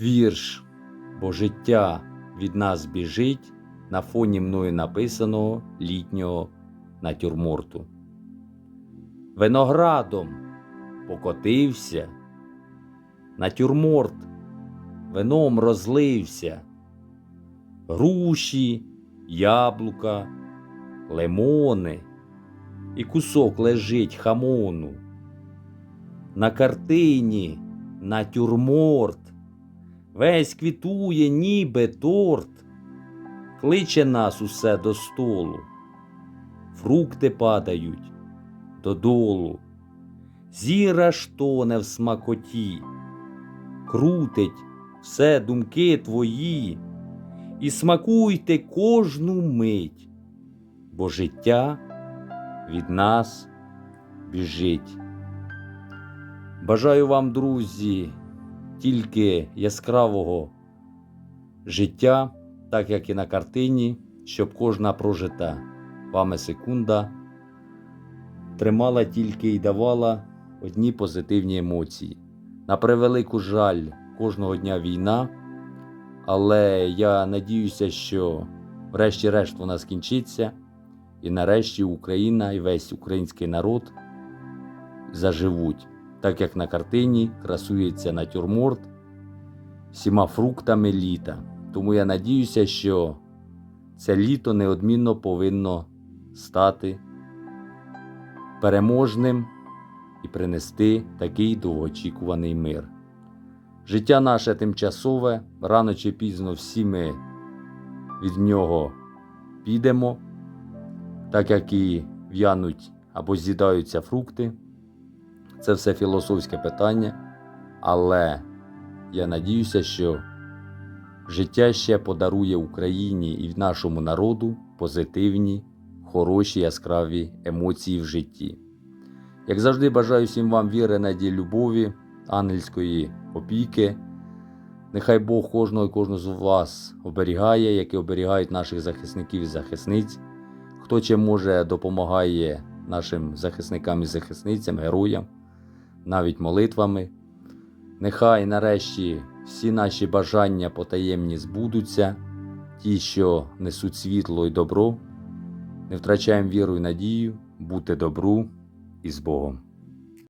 Вірш, бо життя від нас біжить на фоні мною написаного літнього натюрморту. Виноградом покотився, натюрморт вином розлився, груші, яблука, лимони і кусок лежить хамону. На картині натюрморт, весь квітує, ніби торт, кличе нас усе до столу, фрукти падають додолу, зіра штоне в смакоті, крутить все думки твої, і смакуйте кожну мить, бо життя від нас біжить. Бажаю вам, друзі, тільки яскравого життя, так як і на картині, щоб кожна прожита вами секунда тримала тільки і давала одні позитивні емоції. На превелику жаль, кожного дня війна, але я надіюся, що врешті-решт вона скінчиться, і нарешті Україна і весь український народ заживуть, так як на картині красується натюрморт всіма фруктами літа. Тому я надіюся, що це літо неодмінно повинно стати переможним і принести такий довгоочікуваний мир. Життя наше тимчасове, рано чи пізно всі ми від нього підемо, так як і в'януть або з'їдаються фрукти. Це все філософське питання, але я надіюся, що життя ще подарує Україні і нашому народу позитивні, хороші, яскраві емоції в житті. Як завжди, бажаю всім вам віри, надії, любові, ангельської опіки. Нехай Бог кожного і кожного з вас оберігає, які оберігають наших захисників і захисниць. Хто чим може допомагає нашим захисникам і захисницям, героям, навіть молитвами. Нехай нарешті всі наші бажання потаємні збудуться, ті, що несуть світло і добро. Не втрачаємо віру і надію, бути добру і з Богом.